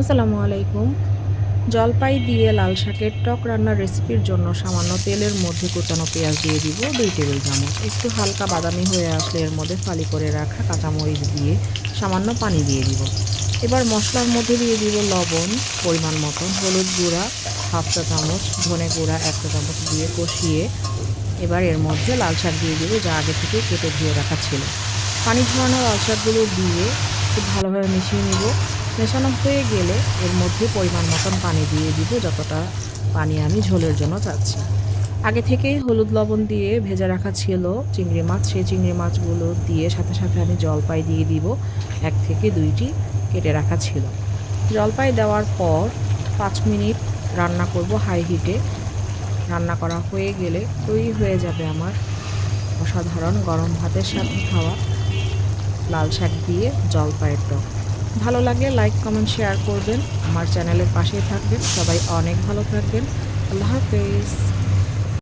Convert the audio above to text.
আসসালামু আলাইকুম। জলপাই দিয়ে লাল শাকের টক রান্নার রেসিপির জন্য সামান্য তেলের মধ্যে কুচানো পেঁয়াজ দিয়ে দিব দুই টেবিল চামচ। একটু হালকা বাদামি হয়ে আসলে এর মধ্যে ফালি করে রাখা কাঁচামরিচ দিয়ে সামান্য পানি দিয়ে দিব। এবার মশলার মধ্যে দিয়ে দিব লবণ, পরিমাণ মতন, হলুদ গুঁড়া, হাফ চা চামচ, ধনে গুঁড়া, এক চা চামচ দিয়ে কষিয়ে এবার এর মধ্যে লাল শাক দিয়ে দিব যা আগে থেকে কেটে ধুয়ে রাখা ছিল। পানি ঝরানো লাল শাকগুলো দিয়ে খুব ভালোভাবে মিশিয়ে নিব। মেশানো হয়ে গেলে এর মধ্যে পরিমাণ মতন পানি দিয়ে দিব, যতটা পানি আমি ঝোলের জন্য চাচ্ছি। আগে থেকেই হলুদ লবণ দিয়ে ভেজে রাখা ছিল চিংড়ি মাছ, সেই চিংড়ি মাছগুলো দিয়ে সাথে সাথে আমি জলপাই দিয়ে দিব, এক থেকে দুইটি কেটে রাখা ছিল। জলপাই দেওয়ার পর পাঁচ মিনিট রান্না করব হাই হিটে। রান্না করা হয়ে গেলে তৈরি হয়ে যাবে আমার অসাধারণ গরম ভাতের সাথে খাওয়া লাল শাক দিয়ে জলপাইয়ের টক। ভালো লাগলে লাইক কমেন্ট শেয়ার করবেন। আমার চ্যানেলের পাশেই থাকবেন। সবাই অনেক ভালো থাকবেন। আল্লাহ হাফেজ।